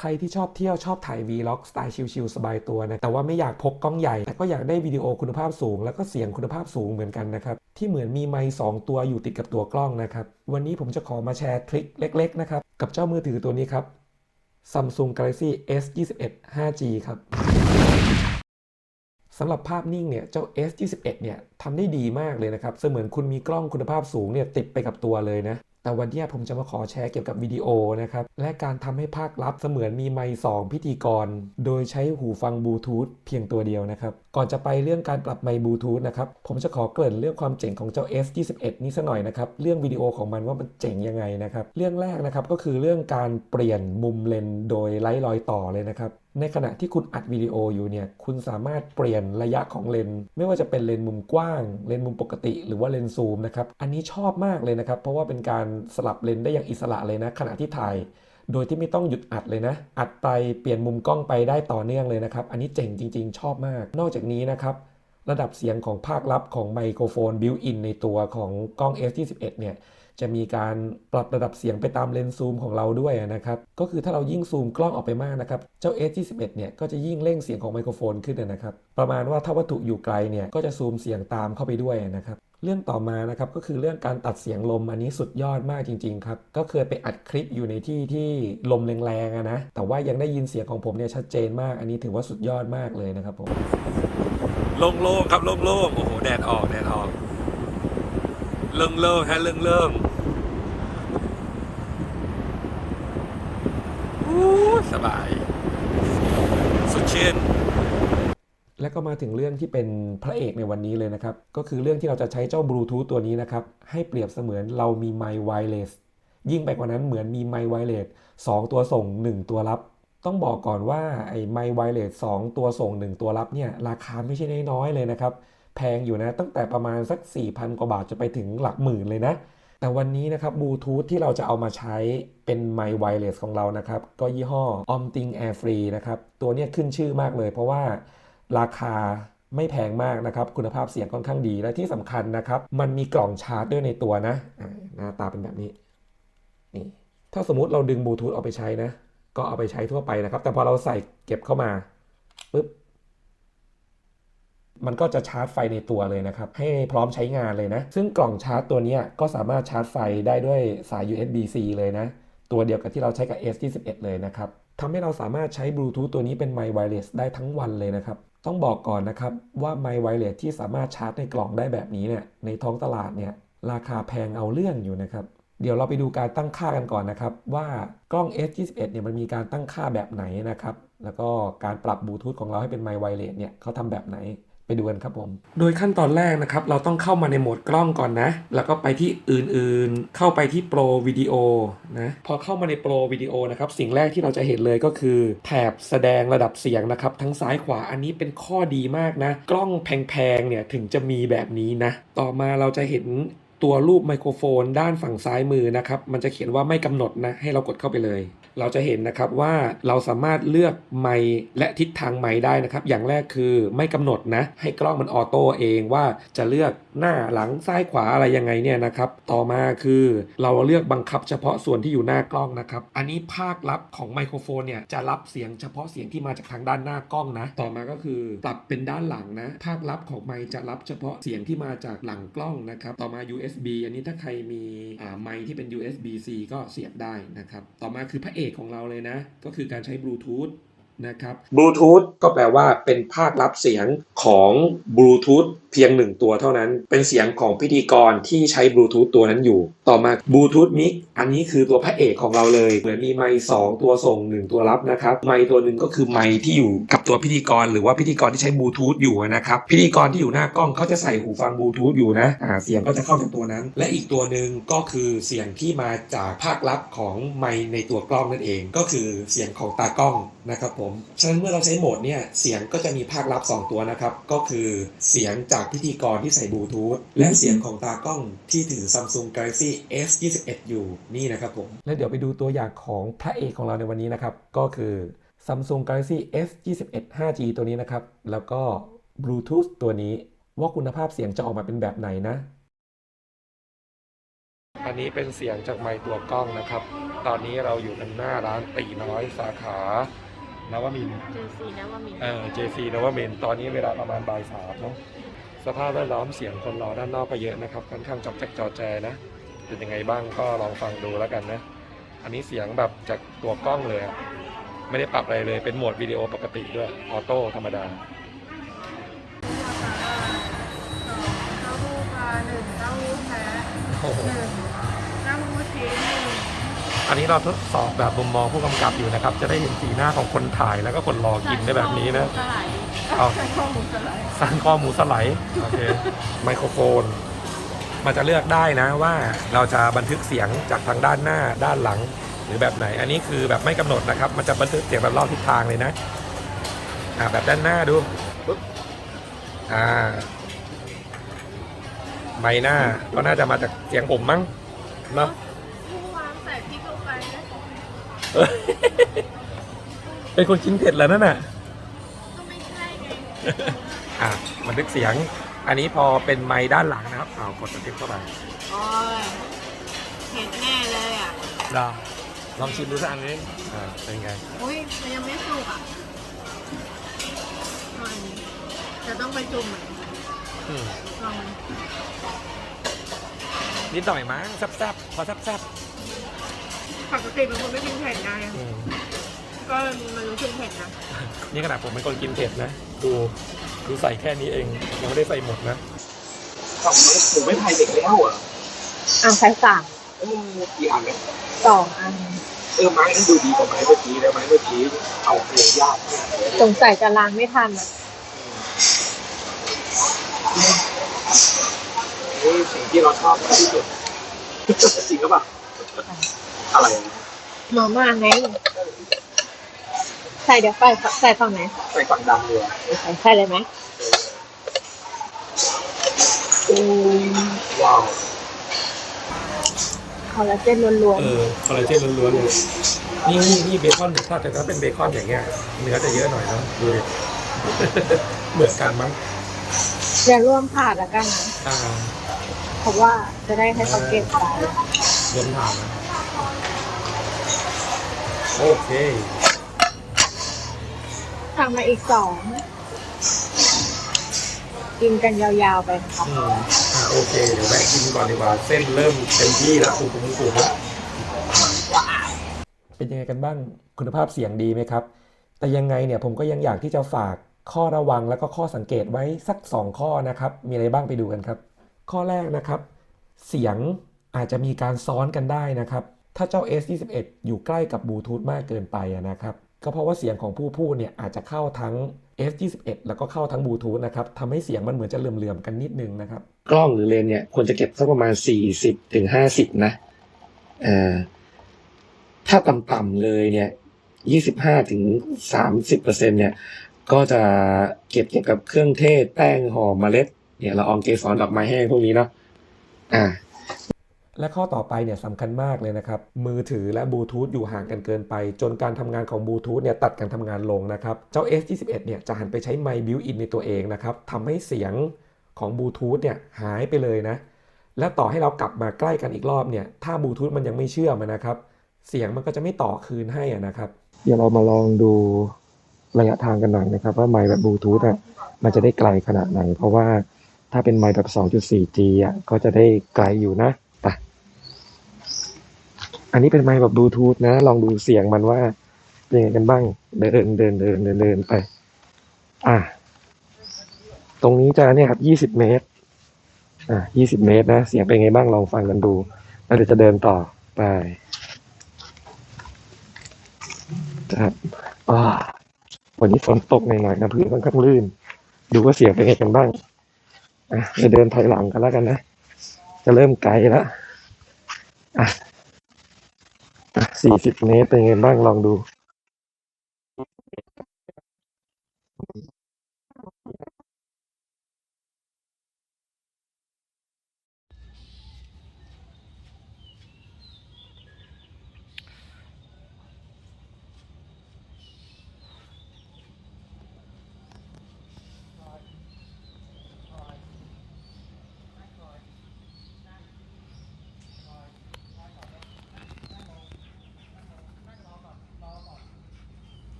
ใครที่ชอบเที่ยวชอบถ่ายวีล็อกสไตล์ชิลๆสบายตัวนะ แต่ว่าไม่อยากพกกล้องใหญ่ แต่ก็อยากได้วิดีโอคุณภาพสูง แล้วก็เสียงคุณภาพสูงเหมือนกันนะครับ ที่เหมือนมีไมค์สองตัวอยู่ติดกับตัวกล้องนะครับ วันนี้ผมจะขอมาแชร์ทริคเล็ก ๆ นะครับ กับเจ้ามือถือตัวนี้ครับ Samsung Galaxy S21 5G ครับสำหรับภาพนิ่งเนี่ยเจ้า S21 เนี่ยทำได้ดีมากเลยนะครับ เสมือนคุณมีกล้องคุณภาพสูงเนี่ยติดไปกับตัวเลยนะ แต่วันนี้ผมจะมาขอแชร์เกี่ยวกับวิดีโอนะครับ และการทำให้ภาคลับเสมือนมีไมค์สองพิธีกร โดยใช้หูฟังบลูทูธเพียงตัวเดียวนะครับ ก่อนจะไปเรื่องการปรับไมค์บลูทูธนะครับ ผมจะขอเกริ่นเรื่องความเจ๋งของเจ้า S21 นี้สักหน่อยนะครับ เรื่องวิดีโอของมันว่ามันเจ๋งยังไงนะครับ เรื่องแรกนะครับก็คือเรื่องการเปลี่ยนมุมเลนโดยไร้รอยต่อเลยนะครับในขณะที่คุณอัดวิดีโออยู่เนี่ย คุณสามารถเปลี่ยนระยะของเลน ไม่ว่าจะเป็นเลนมุมกว้าง เลนมุมปกติ หรือว่าเลนซูมนะครับ อันนี้ชอบมากเลยนะครับ เพราะว่าเป็นการสลับเลนได้อย่างอิสระเลยนะ ขณะที่ถ่าย โดยที่ไม่ต้องหยุดอัดเลยนะ อัดไปเปลี่ยนมุมกล้องไปได้ต่อเนื่องเลยนะครับ อันนี้เจ๋งจริง ๆ ชอบมาก นอกจากนี้นะครับ ระดับเสียงของภาคลับของไมโครโฟนบิวอินในตัวของกล้อง S21 เนี่ย จะมีการปรับระดับเสียงไปตามเลนส์ซูมของเราด้วยนะครับ ก็คือถ้าเรายิ่งซูมกล้องออกไปมากนะครับ เจ้า S21 เนี่ยก็จะยิ่งเร่งเสียงของไมโครโฟนขึ้นนะครับ ประมาณว่าถ้าวัตถุอยู่ไกลเนี่ยก็จะซูมเสียงตามเข้าไปด้วยนะครับ เรื่องต่อมานะครับก็คือเรื่องการตัดเสียงลมอันนี้สุดยอดมากจริงๆครับ ก็เคยไปอัดคลิปอยู่ในที่ที่ลมแรงๆนะ แต่ว่ายังได้ยินเสียงของผมเนี่ยชัดเจนมาก อันนี้ถือว่าสุดยอดมากเลยนะครับผมโล่งๆครับโล่งๆโอ้โหแดดออกแดดออกเริ่งเริ่งๆฮะเริ่งเริ่งๆอู้ สบายสดชื่นและก็มาถึงเรื่องที่เป็นพระเอกในวันนี้เลยนะครับ ก็คือเรื่องที่เราจะใช้เจ้าบลูทูธตัวนี้นะครับ ให้เปรียบเสมือนเรามีไมค์ไวเลสยิ่งไปกว่านั้นเหมือนมีไมค์ไวเลส2ตัวส่ง 1 ตัวรับ ต้องบอกก่อนว่าไอ้ไมค์ไวเลส2ตัวส่ง 1 ตัวรับเนี่ยราคาไม่ใช่น้อยๆเลยนะครับ แพงอยู่นะตั้งแต่ประมาณสัก 4,000 กว่าบาทจะไปถึงหลักหมื่นเลยนะ แต่วันนี้นะครับบลูทูธที่เราจะเอามาใช้เป็นไมค์ไวเลสของเรานะครับ ก็ยี่ห้อ Omting Air Free นะครับ ตัวนี้ขึ้นชื่อมากเลย เพราะว่าราคาไม่แพงมากนะครับ คุณภาพเสียงค่อนข้างดีและที่สำคัญนะครับ มันมีกล่องชาร์จด้วยในตัวนะหน้าตาเป็นแบบนี้นี่ถ้าสมมติเราดึงบลูทูธออกไปใช้นะ ก็เอาไปใช้ทั่วไปนะครับ แต่พอเราใส่เก็บเข้ามาปุ๊บ มันก็จะชาร์จไฟในตัวเลยนะครับ ให้พร้อมใช้งานเลยนะ ซึ่งกล่องชาร์จตัวนี้ก็สามารถชาร์จไฟได้ด้วยสาย USB-C เลยนะ ตัวเดียวกับที่เราใช้กับ S21 เลยนะครับทำให้เราสามารถใช้บลูทูธตัวนี้เป็นไมค์ไวเลสได้ทั้งวันเลยนะครับ ต้องบอกก่อนนะครับว่าไมค์ไวเลสที่สามารถชาร์จในกล่องได้แบบนี้เนี่ยในท้องตลาดเนี่ยราคาแพงเอาเรื่องอยู่นะครับเดี๋ยวเราไปดูการตั้งค่ากันก่อนนะครับ ว่ากล้อง S21 เนี่ยมันมีการตั้งค่าแบบไหนนะครับ แล้วก็การปรับบลูทูธของเราให้เป็นไมค์ไวเลสเนี่ยเขาทำแบบไหน ไปดูกันครับผม โดยขั้นตอนแรกนะครับ เราต้องเข้ามาในโหมดกล้องก่อนนะ แล้วก็ไปที่อื่นๆ เข้าไปที่โปรวิดีโอนะ พอเข้ามาในโปรวิดีโอนะครับ สิ่งแรกที่เราจะเห็นเลยก็คือ แถบแสดงระดับเสียงนะครับ ทั้งซ้ายขวา อันนี้เป็นข้อดีมากนะ กล้องแพงๆ เนี่ยถึงจะมีแบบนี้นะ ต่อมาเราจะเห็นตัวรูปไมโครโฟนด้านฝั่งซ้ายมือนะครับ มันจะเขียนว่าไม่กำหนดนะ ให้เรากดเข้าไปเลย เราจะเห็นนะครับว่าเราสามารถเลือกไมค์และทิศทางไมค์ได้นะครับ อย่างแรกคือไม่กำหนดนะ ให้กล้องมันออโต้เองว่าจะเลือกหน้าหลังซ้ายขวาอะไรยังไงเนี่ยนะครับ ต่อมาคือเราเลือกบังคับเฉพาะส่วนที่อยู่หน้ากล้องนะครับ อันนี้ภาคลับของไมโครโฟนเนี่ยจะรับเสียงเฉพาะเสียงที่มาจากทางด้านหน้ากล้องนะ ต่อมาก็คือปรับเป็นด้านหลังนะ ภาคลับของไมจะรับเฉพาะเสียงที่มาจากหลังกล้องนะครับ ต่อมา USB อันนี้ถ้าใครมีไมที่เป็น USB-C ก็เสียบได้นะครับ ต่อมาคือพระเอกของเราเลยนะ ก็คือการใช้บลูทูธ นะครับบลูทูธก็แปลว่าเป็นภาครับเสียงของบลูทูธเพียงหนึ่งตัวเท่านั้น เป็นเสียงของพิธีกรที่ใช้บลูทูธตัวนั้นอยู่ ต่อมาบลูทูธมิกอันนี้คือตัวพระเอกของเราเลยเหมือนมีไมค์สองตัวส่งหนึ่งตัวรับนะครับ ไมค์ตัวหนึ่งก็คือไมค์ที่อยู่กับตัวพิธีกร หรือว่าพิธีกรที่ใช้บลูทูธอยู่นะครับ พิธีกรที่อยู่หน้ากล้องเขาจะใส่หูฟังบลูทูธอยู่นะอ่าเสียงก็จะเข้าจากตัวนั้น และอีกตัวหนึ่งก็คือเสียงที่มาจากภาคลับของไมค์ในตัวกล้องนั่นเอง ก็คือเสียงของตากล้องนะครับผมฉะนั้นเมื่อเราใช้โหมดเนี่ยเสียงก็จะมีภาคลับ 2 ตัวนะครับ ก็คือเสียงจากพิธีกรที่ใส่บลูทูธและเสียงของตากล้องที่ถือ Samsung Galaxy S21 อยู่นี่นะครับผม และเดี๋ยวไปดูตัวอย่างของพระเอกของเราในวันนี้นะครับ ก็คือ Samsung Galaxy S21 5G ตัวนี้นะครับ แล้วก็ Bluetooth ตัวนี้ว่าคุณภาพเสียงจะออกมาเป็นแบบไหนนะ อันนี้เป็นเสียงจากไมค์ตัวกล้องนะครับ ตอนนี้เราอยู่กันหน้าร้านตีน้อยสาขา นวมินทร์เจซีนะว่ามีเอ่อ JC นวมินทร์ตอนนี้เวลาประมาณบ่ายสามเนาะสภาพแวดล้อมเสียงคนรอด้านนอกก็เยอะนะครับค่อนข้างจอกแจกจอแจนะเป็นยังไงบ้างก็ลองฟังดูแล้วกันนะ อันนี้เสียงแบบจากตัวกล้องเลยอะไม่ได้ปรับอะไรเลยเป็นโหมดวิดีโอปกติด้วยออโต้ธรรมดา เต้าหู้ปลาหนึ่งเต้าหู้แพ้โอ้โหหนึ่ง อันนี้เราทดสอบแบบมุมมองผู้กำกับอยู่นะครับ จะได้เห็นสีหน้าของคนถ่ายแล้วก็คนรอกินได้แบบนี้นะสไลด์เอา ใส่ข้อหมูสไลด์สั่งคอหมูสไลด์โอเคไมโครโฟน มันจะเลือกได้นะว่าเราจะบันทึกเสียงจากทางด้านหน้าด้านหลังหรือแบบไหน อันนี้คือแบบไม่กำหนดนะครับ มันจะบันทึกเสียงแบบรอบทิศทางเลยนะอ่าแบบด้านหน้าดูปุ๊บอ่าใบหน้าก็น่าจะมาจากเสียงผมมั้งเนาะ เอ้ยเป็นคนกินเผ็ดแล้วนั่นน่ะก็ไม่ใช่ไงอะบันทึกเสียง อันนี้พอเป็นไม้ด้านหลังนะครับเอากดบันทึกเข้าไปโอ้ยเห็นแน่เลยอะลองลองชิมดูสักอันนี้อ่าเป็นไงอุ้ยมันยังไม่สุกอะมันจะต้องไปจุ่มไหมอืมลองมัน นิดหน่อยมั้งแซ่บๆพอแซ่บ ปกติเป็นคนไม่กินเผ็ดไงๆอืมก็มันรู้สึกเผ็ดนะนี่ขนาดผมเป็นคนกินเผ็ดนะ ดูดูใส่แค่นี้เองยังไม่ได้ใส่หมดนะสองเมตรหนูไม่พายเด็กแล้วเหรออะใส่สามเออกี่อันเนี่ยสองอัน เออไม้นั้นดูดีกว่าไม้เมื่อกี้นะไม้เมื่อกี้เอาเพลงยากมากเลยสงสัยจะล้างไม่ทันอะนี่สิ่งที่เราชอบมากที่สุดจริงหรือเปล่า อะไรนะมาม่าไงใส่เดี๋ยวไปใส่ฝั่งไหนใส่ฝั่งดำเลยใส่ใส่เลยไหมอืมว้าวคอลลาเจนล้วนเออคอลลาเจนล้วนๆเลยนี่นี่นี่เบคอนถ้าแต่ถ้าเป็นเบคอนอย่างเงี้ยเนื้อจะเยอะหน่อยเนอะดูดิ เหมือนกันมั้งๆจะร่วมผ่าละกันนะอ่าเพราะว่าจะได้ให้เขาเก็บไปรวมถามนะ โอเคทำมาอีกสอง กินกันยาวๆไปนะครับอืมอ่าโอเค เดี๋ยวแวะกินก่อนดีกว่า เส้นเริ่มเต็มที่แล้วปุ้มปุ้มปุ้มแล้วเป็นยังไงกันบ้างคุณภาพเสียงดีไหมครับ แต่ยังไงเนี่ยผมก็ยังอยากที่จะฝากข้อระวังแล้วก็ข้อสังเกตไว้สัก 2 ข้อนะครับ มีอะไรบ้างไปดูกันครับ ข้อแรกนะครับ เสียงอาจจะมีการซ้อนกันได้นะครับ ถ้าเจ้า S21 อยู่ใกล้กับบลูทูธมากเกินไปนะครับ ก็เพราะว่าเสียงของผู้พูดเนี่ยอาจจะเข้าทั้ง S21 แล้วก็เข้าทั้งบลูทูธนะครับทำให้เสียงมันเหมือนจะเหลื่อมๆกันนิดนึงนะครับ กล้องหรือเลนเนี่ยควรจะเก็บสักประมาณ 40ถึง50 นะเอ่อถ้าต่ำๆเลยเนี่ย25ถึง30เปอร์เซ็นเนี่ยก็จะเก็บเกี่ยวกับเครื่องเทศ แป้งหอมเมล็ดเนี่ยละอองเกสรดอกไม้แห้งพวกนี้เนาะอ่า และข้อต่อไปเนี่ยสำคัญมากเลยนะครับ มือถือและบลูทูธอยู่ห่างกันเกินไป จนการทำงานของบลูทูธเนี่ยตัดการทำงานลงนะครับ เจ้า S21 เนี่ยจะหันไปใช้ไมค์บิวอินในตัวเองนะครับทำให้เสียงของบลูทูธเนี่ยหายไปเลยนะ และต่อให้เรากลับมาใกล้กันอีกรอบเนี่ย ถ้าบลูทูธมันยังไม่เชื่อมนะครับ เสียงมันก็จะไม่ต่อคืนให้นะครับ เดี๋ยวเรามาลองดูระยะทางกันหน่อยนะครับ ว่าไมค์แบบบลูทูธอะมันจะได้ไกลขนาดไหน เพราะว่าถ้าเป็นไมค์แบบ 2.4G อะก็จะได้ไกลอยู่นะ อันนี้เป็นไมค์แบบบลูทูธนะ ลองดูเสียงมันว่าเป็นยังไงกันบ้าง เดินเดินเดินเดินเดินไป อะ ตรงนี้จะเนี่ยครับ20เมตร อะ20เมตรนะ เสียงเป็นไงบ้างลองฟังกันดูแล้วเดี๋ยวจะเดินต่อไปครับอ่าวันนี้ฝนตกหน่อยๆนะพื้นค่อนข้างลื่น ดูว่าเสียงเป็นไงกันบ้าง อะจะเดินถอยหลังกันแล้วกันนะ จะเริ่มไกลแล้วอะ สี่สิบเมตรเป็นไงบ้างลองดู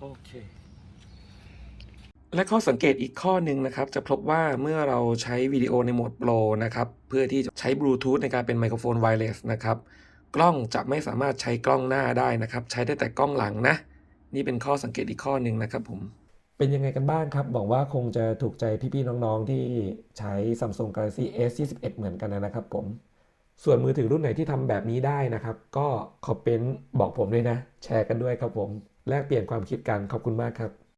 โอเคและข้อสังเกตอีกข้อหนึ่งนะครับ จะพบว่าเมื่อเราใช้วิดีโอในโหมดโปรนะครับ เพื่อที่จะใช้บลูทูธในการเป็นไมโครโฟนไวเลสนะครับ กล้องจะไม่สามารถใช้กล้องหน้าได้นะครับ ใช้ได้แต่กล้องหลังนะ นี่เป็นข้อสังเกตอีกข้อหนึ่งนะครับผม เป็นยังไงกันบ้างครับ บอกว่าคงจะถูกใจพี่ๆน้องๆ ที่ใช้ Samsung Galaxy S21 เหมือนกันนะครับผม ส่วนมือถือรุ่นไหนที่ทำแบบนี้ได้นะครับ ก็คอมเมนต์บอกผมด้วยนะ แชร์กันด้วยครับผม แลกเปลี่ยนความคิดกันขอบคุณมากครับ